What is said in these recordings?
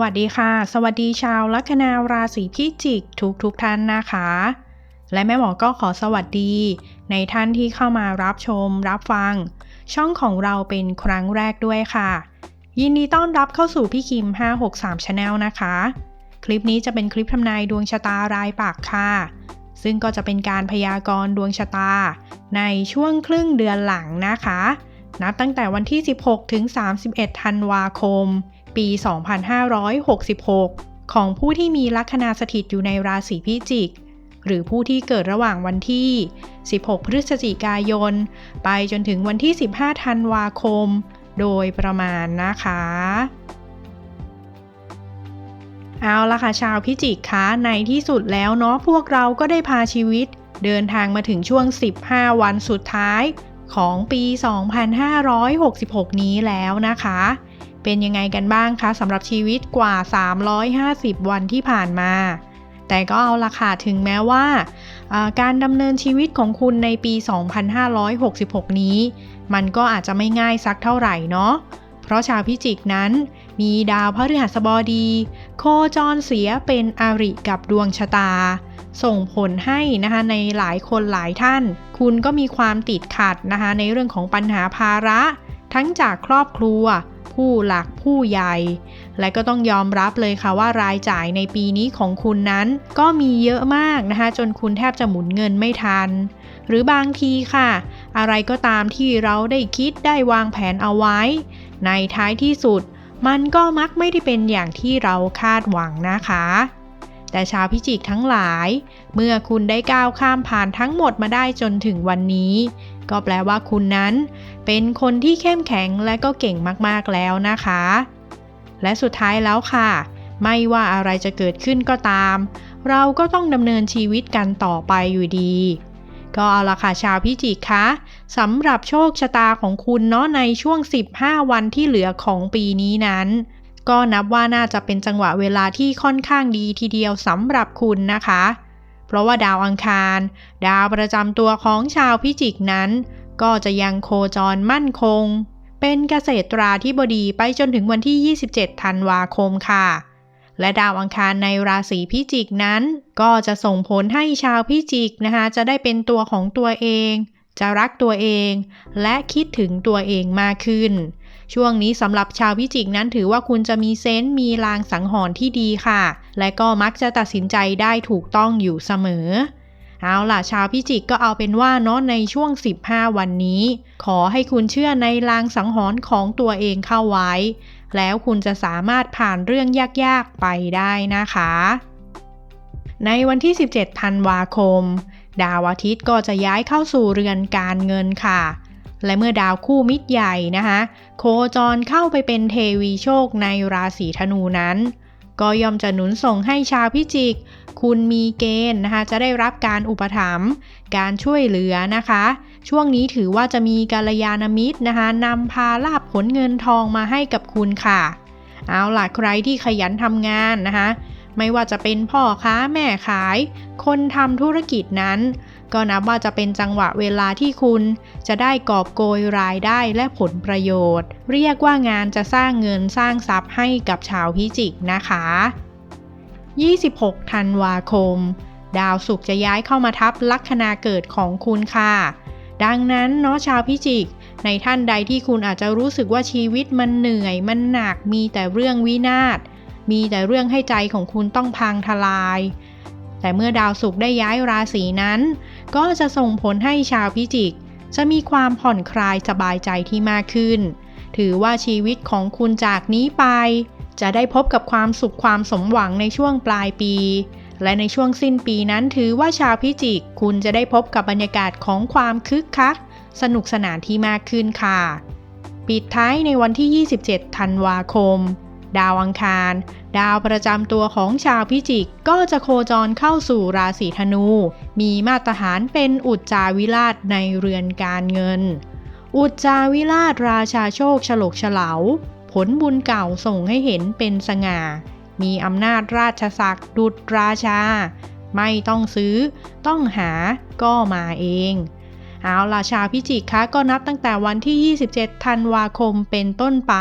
วัสดีค่ะ สวัสดีชาวลัคนาราศีพิจิกทุกทุกท่านนะคะ และแม่หมอก็ขอสวัสดี ในท่านที่เข้ามารับชม รับฟัง ช่องของเราเป็นครั้งแรกด้วยค่ะ ยินดีต้อนรับเข้าสู่พี่คิม 563 Channel นะคะ คลิปนี้จะเป็นคลิปทำนายดวงชะตารายปากค่ะ ซึ่งก็จะเป็นการพยากรณ์ดวงชะตา ในช่วงครึ่งเดือนหลังนะคะ นับตั้งแต่วันที่ 16 ถึง 31 ธันวาคม ปี 2566 ของผู้ที่มีลัคนาสถิตอยู่ในราศีพิจิก หรือผู้ที่เกิดระหว่างวันที่ 16 พฤศจิกายน ไปจนถึงวันที่ 15 ธันวาคม โดยประมาณนะคะเอาละค่ะชาวพิจิกคะในที่สุดแล้วเนาะพวกเราก็ได้พาชีวิต เดินทางมาถึงช่วง 15 วันสุดท้ายของปี 2566 นี้แล้วนะคะ เป็นยังไงกันบ้างคะสำหรับชีวิตกว่า 350 วันที่ผ่านมา แต่ก็เอาละค่ะถึงแม้ว่า การดำเนินชีวิตของคุณในปี 2566 นี้ มันก็อาจจะไม่ง่ายสักเท่าไหร่เนาะเพราะชาวพิจิกนั้นมีดาวพฤหัสบดี โคจรเสียเป็นอริกับดวงชะตา ส่งผลให้นะคะในหลายคนหลายท่าน คุณก็มีความติดขัดนะคะในเรื่องของปัญหาภาระ ทั้งจากครอบครัว ผู้หลักผู้ใหญ่ และก็ต้องยอมรับเลยค่ะว่ารายจ่ายในปีนี้ของคุณนั้นก็มีเยอะมากนะคะ จนคุณแทบจะหมุนเงินไม่ทัน หรือบางทีค่ะ อะไรก็ตามที่เราได้คิดได้วางแผนเอาไว้ ในท้ายที่สุด มันก็มักไม่ได้เป็นอย่างที่เราคาดหวังนะคะแต่ชาวพิจิกทั้งหลาย เมื่อคุณได้ก้าวข้ามผ่านทั้งหมดมาได้จนถึงวันนี้ ก็แปลว่าคุณนั้น เป็นคนที่เข้มแข็งและก็เก่งมากๆแล้วนะคะ และสุดท้ายแล้วค่ะ ไม่ว่าอะไรจะเกิดขึ้นก็ตาม เราก็ต้องดำเนินชีวิตกันต่อไปอยู่ดี ก็เอาละค่ะชาวพิจิกคะสำหรับโชคชะตาของคุณเนาะในช่วง 15 วันที่เหลือของปีนี้นั้นก็นับว่าน่าจะเป็นจังหวะเวลาที่ค่อนข้างดีทีเดียวสำหรับคุณนะคะ เพราะว่าดาวอังคาร ดาวประจำตัวของชาวพิจิกนั้น ก็จะยังโคจรมั่นคง เป็นเกษตราธิบดีไปจนถึงวันที่ 27 ธันวาคมค่ะ และดาวอังคารในราศีพิจิกนั้น ก็จะส่งผลให้ชาวพิจิกนะคะจะได้เป็นตัวของตัวเอง จะรักตัวเอง และคิดถึงตัวเองมากขึ้น ช่วงนี้สำหรับชาวพิจิกนั้นถือว่าคุณจะมีเซนต์มีลางสังหรณ์ที่ดีค่ะ และก็มักจะตัดสินใจได้ถูกต้องอยู่เสมอเอาล่ะชาวพิจิกก็เอาเป็นว่าเนาะในช่วง 15 วันนี้ ขอให้คุณเชื่อในลางสังหรณ์ของตัวเองเข้าไว้ แล้วคุณจะสามารถผ่านเรื่องยากๆไปได้นะคะ ในวันที่ 17 ธันวาคม ดาวอาทิตย์ก็จะย้ายเข้าสู่เรือนการเงินค่ะ และเมื่อดาวคู่มิตรใหญ่นะคะโคจรเข้าไปเป็นเทวีโชคในราศีธนูนั้น ก็ย่อมจะหนุนส่งให้ชาวพิจิก คุณมีเกณฑ์นะคะจะได้รับการอุปถัมภ์การช่วยเหลือนะคะ ช่วงนี้ถือว่าจะมีกัลยาณมิตรนะคะนำพาลาบผลเงินทองมาให้กับคุณค่ะ เอาล่ะใครที่ขยันทำงานนะคะไม่ว่าจะเป็นพ่อค้าแม่ขาย คนทำธุรกิจนั้น ก็นับว่าจะเป็นจังหวะเวลาที่คุณ จะได้กอบโกยรายได้และผลประโยชน์ เรียกว่างานจะสร้างเงินสร้างทรัพย์ให้กับชาวพิจิกนะคะ 26 ธันวาคม ดาวศุกร์จะย้ายเข้ามาทับลัคนาเกิดของคุณค่ะ ดังนั้นเนาะชาวพิจิก ในท่านใดที่คุณอาจจะรู้สึกว่าชีวิตมันเหนื่อยมันหนักมีแต่เรื่องวินาศมีแต่เรื่องให้ใจของคุณต้องพังทลาย แต่เมื่อดาวศุกร์ได้ย้ายราศีนั้น ก็จะส่งผลให้ชาวพิจิก จะมีความผ่อนคลายสบายใจที่มากขึ้น ถือว่าชีวิตของคุณจากนี้ไป จะได้พบกับความสุขความสมหวังในช่วงปลายปี และในช่วงสิ้นปีนั้นถือว่าชาวพิจิก คุณจะได้พบกับบรรยากาศของความคึกคัก สนุกสนานที่มากขึ้นค่ะ ปิดท้ายในวันที่ 27 ธันวาคม ดาวอังคาร ดาวประจำตัวของชาวพิจิกก็จะโคจรเข้าสู่ราศีธนู มีมาตรฐานเป็นอุจจาวิราชในเรือนการเงิน อุจจาวิราชราชาโชคฉลกเฉลาผลบุญเก่าส่งให้เห็นเป็นสง่า มีอำนาจราชศักดิ์ดุจราชา ไม่ต้องซื้อ ต้องหาก็มาเองเอาล่ะชาวพิจิกคะก็นับตั้งแต่วันที่ 27 ธันวาคมเป็นต้นไป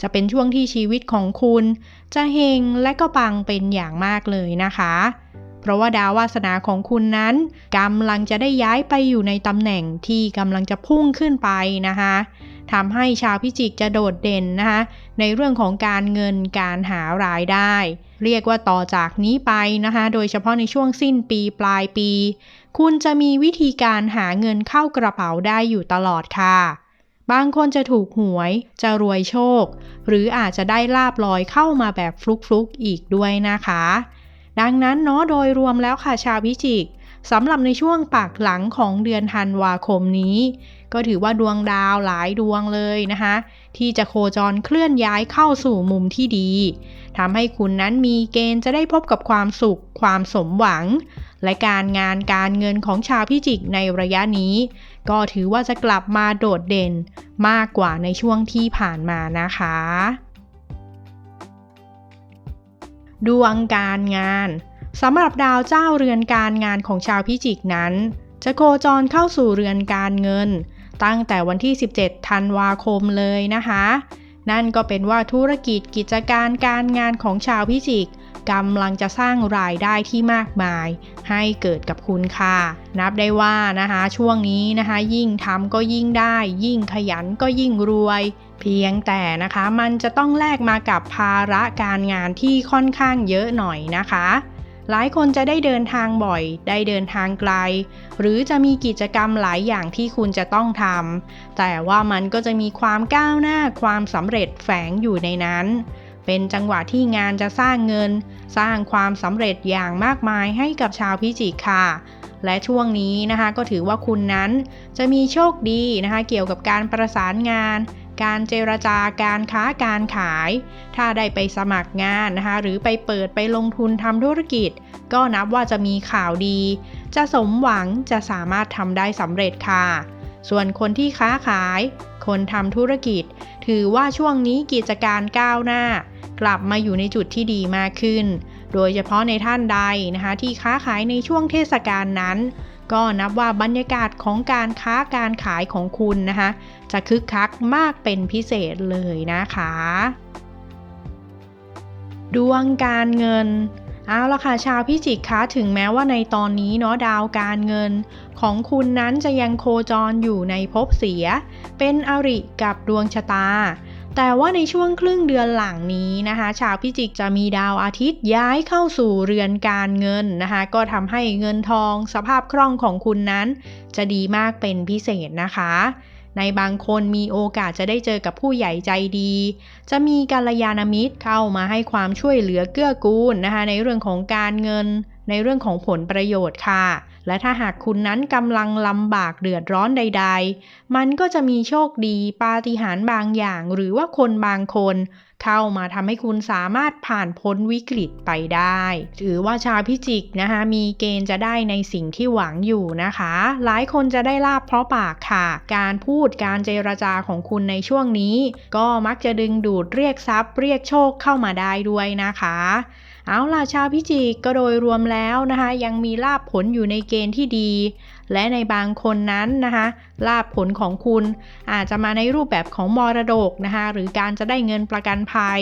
จะเป็นช่วงที่ชีวิตของคุณ จะเฮงและก็ปังเป็นอย่างมากเลยนะคะ เพราะว่าดาววาสนาของคุณนั้นกำลังจะได้ย้ายไปอยู่ในตำแหน่งที่กำลังจะพุ่งขึ้นไปนะคะทำให้ชาวพิจิกจะโดดเด่นนะคะในเรื่องของการเงินการหารายได้ เรียกว่าต่อจากนี้ไปนะคะโดยเฉพาะในช่วงสิ้นปีปลายปี คุณจะมีวิธีการหาเงินเข้ากระเป๋าได้อยู่ตลอดค่ะ บางคนจะถูกหวย จะรวยโชค หรืออาจจะได้ลาบลอยเข้ามาแบบฟลุกๆอีกด้วยนะคะ ดังนั้นเนาะโดยรวมแล้วค่ะชาวพิจิกสำหรับในช่วงปากหลังของเดือนธันวาคมนี้ ก็ถือว่าดวงดาวหลายดวงเลยนะคะ ที่จะโคจรเคลื่อนย้ายเข้าสู่มุมที่ดีทำให้คุณนั้นมีเกณฑ์จะได้พบกับความสุข ความสมหวัง และการงานการเงินของชาวพิจิกในระยะนี้ ก็ถือว่าจะกลับมาโดดเด่นมากกว่าในช่วงที่ผ่านมานะคะ ดวงการงานสำหรับดาวเจ้าเรือนการงานของชาวพิจิกนั้น จะโคจรเข้าสู่เรือนการเงิน ตั้งแต่วันที่ 17 ธันวาคมเลยนะคะ นั่นก็เป็นว่าธุรกิจกิจการการงานของชาวพิจิกกำลังจะสร้างรายได้ที่มากมาย ให้เกิดกับคุณค่ะ นับได้ว่านะคะช่วงนี้นะคะ ยิ่งทำก็ยิ่งได้ ยิ่งขยันก็ยิ่งรวย เพียงแต่นะคะมันจะต้องแลกมากับภาระการงานที่ค่อนข้างเยอะหน่อยนะคะ หลายคนจะได้เดินทางบ่อย ได้เดินทางไกล หรือจะมีกิจกรรมหลายอย่างที่คุณจะต้องทำ แต่ว่ามันก็จะมีความก้าวหน้าความสำเร็จแฝงอยู่ในนั้น เป็นจังหวะที่งานจะสร้างเงิน สร้างความสำเร็จอย่างมากมายให้กับชาวพิจิกค่ะ และช่วงนี้นะคะก็ถือว่าคุณนั้นจะมีโชคดีนะคะเกี่ยวกับการประสานงาน การเจรจาการค้าการขาย ถ้าได้ไปสมัครงานนะคะ หรือไปเปิดไปลงทุนทำธุรกิจ ก็นับว่าจะมีข่าวดี จะสมหวังจะสามารถทำได้สำเร็จค่ะ ส่วนคนที่ค้าขาย คนทำธุรกิจ ถือว่าช่วงนี้กิจการก้าวหน้า กลับมาอยู่ในจุดที่ดีมากขึ้น โดยเฉพาะในท่านใดนะคะ ที่ค้าขายในช่วงเทศกาลนั้น ก็นับว่าบรรยากาศของการค้าการขายของคุณนะคะ จะคึกคักมากเป็นพิเศษเลยนะคะ ดวงการเงินเอาละค่ะชาวพิจิกคะถึงแม้ว่าในตอนนี้เนาะดาวการเงิน ของคุณนั้นจะยังโคจรอยู่ในภพเสีย เป็นอริกับดวงชะตา แต่ว่าในช่วงครึ่งเดือนหลังนี้นะคะ ชาวพิจิกจะมีดาวอาทิตย์ย้ายเข้าสู่เรือนการเงินนะคะ ก็ทำให้เงินทองสภาพคล่องของคุณนั้น จะดีมากเป็นพิเศษนะคะ ในบางคนมีโอกาสจะได้เจอกับผู้ใหญ่ใจดี จะมีกัลยาณมิตรเข้ามาให้ความช่วยเหลือเกื้อกูลนะคะ ในเรื่องของการเงิน ในเรื่องของผลประโยชน์ค่ะ และถ้าหากคุณนั้นกำลังลำบากเดือดร้อนใด ๆ มันก็จะมีโชคดีปาฏิหาริย์บางอย่างหรือว่าคนบางคน เข้ามาทำให้คุณสามารถผ่านพ้นวิกฤตไปได้ถือว่าชาวพิจิกนะคะมีเกณฑ์จะได้ในสิ่งที่หวังอยู่นะคะ หลายคนจะได้ลาบเพราะปากค่ะ การพูดการเจรจาของคุณในช่วงนี้ ก็มักจะดึงดูดเรียกทรัพย์เรียกโชคเข้ามาได้ด้วยนะคะ เอาล่ะชาวพิจิกก็โดยรวมแล้วนะคะ ยังมีลาบผลอยู่ในเกณฑ์ที่ดี และในบางคนนั้นนะคะลาบผลของคุณอาจจะมาในรูปแบบของมรดกนะคะหรือการจะได้เงินประกันภัย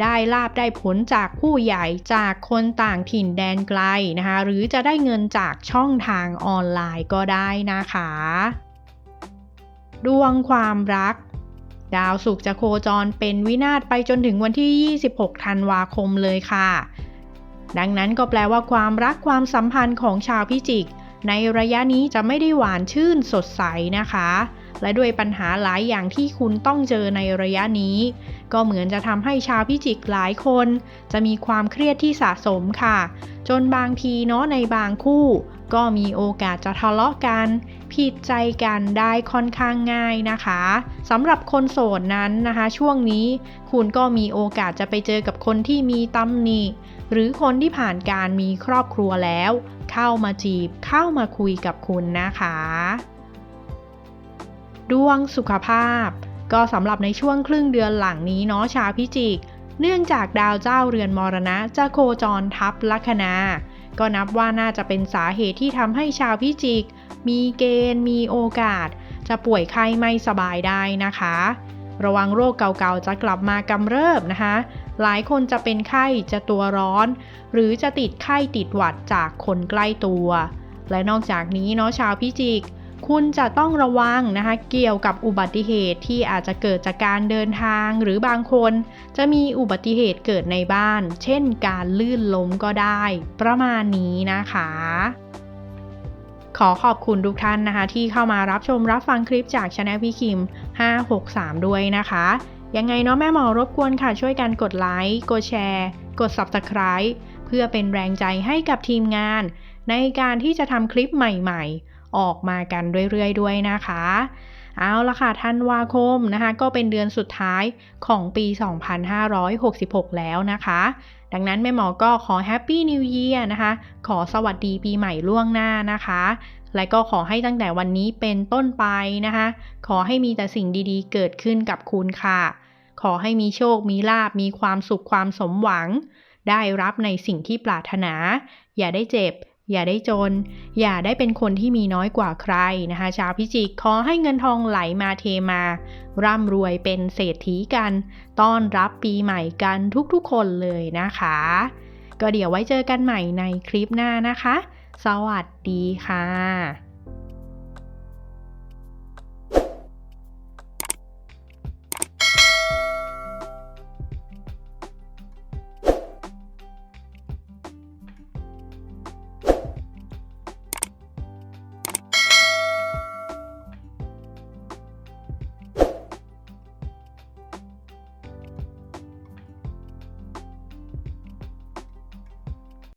ได้ลาบได้ผลจากผู้ใหญ่จากคนต่างถิ่นแดนไกลนะคะหรือจะได้เงินจากช่องทางออนไลน์ก็ได้นะคะ ดวงความรัก ดาวศุกร์จะโคจรเป็นวินาศไปจนถึงวันที่ 26 ธันวาคมเลยค่ะ ดังนั้นก็แปลว่าความรักความสัมพันธ์ของชาวพิจิก ในระยะนี้จะไม่ได้หวานชื่นสดใสนะคะ และด้วยปัญหาหลายอย่างที่คุณต้องเจอในระยะนี้ ก็เหมือนจะทำให้ชาวพิจิกหลายคน จะมีความเครียดที่สะสมค่ะ จนบางทีเนาะในบางคู่ ก็มีโอกาสจะทะเลาะกัน ผิดใจกันได้ค่อนข้างง่ายนะคะสำหรับคนโสดนั้นนะคะ ช่วงนี้คุณก็มีโอกาสจะไปเจอกับคนที่มีตำหนิหรือคนที่ผ่านการมีครอบครัวแล้ว เข้ามาจีบเข้ามาคุยกับคุณนะคะ ดวงสุขภาพ ก็สำหรับในช่วงครึ่งเดือนหลังนี้เนาะชาวพิจิก เนื่องจากดาวเจ้าเรือนมรณะจะโคจรทับลัคนา ก็นับว่าน่าจะเป็นสาเหตุที่ทำให้ชาวพิจิก มีเกณฑ์ มีโอกาส จะป่วยไข้ไม่สบายได้นะคะ ระวังโรคเก่าๆจะกลับมากำเริบนะคะ หลายคนจะเป็นไข้จะตัวร้อน หรือจะติดไข้ติดหวัดจากคนใกล้ตัว และนอกจากนี้เนาะชาวพิจิก คุณจะต้องระวังนะคะ เกี่ยวกับอุบัติเหตุที่อาจจะเกิดจากการเดินทาง หรือบางคนจะมีอุบัติเหตุเกิดในบ้าน เช่นการลื่นล้มก็ได้ ประมาณนี้นะคะ ขอขอบคุณทุกท่านนะคะ ที่เข้ามารับชมรับฟังคลิปจากช anel พี่คิม 563 ด้วยนะคะ ยังไงเนาะแม่หมอรบกวนค่ะช่วยกันกดไลค์กดแชร์ กด Subscribe เพื่อเป็นแรงใจให้กับทีมงาน ในการที่จะทำคลิปใหม่ ๆ ออกมากันเรื่อยๆด้วยนะคะ เอาละค่ะธันวาคมนะคะ ก็เป็นเดือนสุดท้ายของปี 2566 แล้วนะคะ ดังนั้นแม่หมอก็ขอแฮปปี้นิว e ย r นะคะ ขอสวัสดีปีใหม่ล่วงหน้านะคะ และก็ขอให้ตั้งแต่วันนี้เป็นต้นไปนะคะ ขอให้มีแต่สิ่งดีๆ เกิดขึ้นกับคุณค่ะ ขอให้มีโชค มีลาบ มีความสุข ความสมหวัง ได้รับในสิ่งที่ปรารถนา อย่าได้เจ็บ อย่าได้จน อย่าได้เป็นคนที่มีน้อยกว่าใครนะคะ ชาวพิจิกขอให้เงินทองไหลมาเทมา ร่ำรวยเป็นเศรษฐีกัน ต้อนรับปีใหม่กันทุกๆคนเลยนะคะ ก็เดี๋ยวไว้เจอกันใหม่ในคลิปหน้านะคะ สวัสดีค่ะ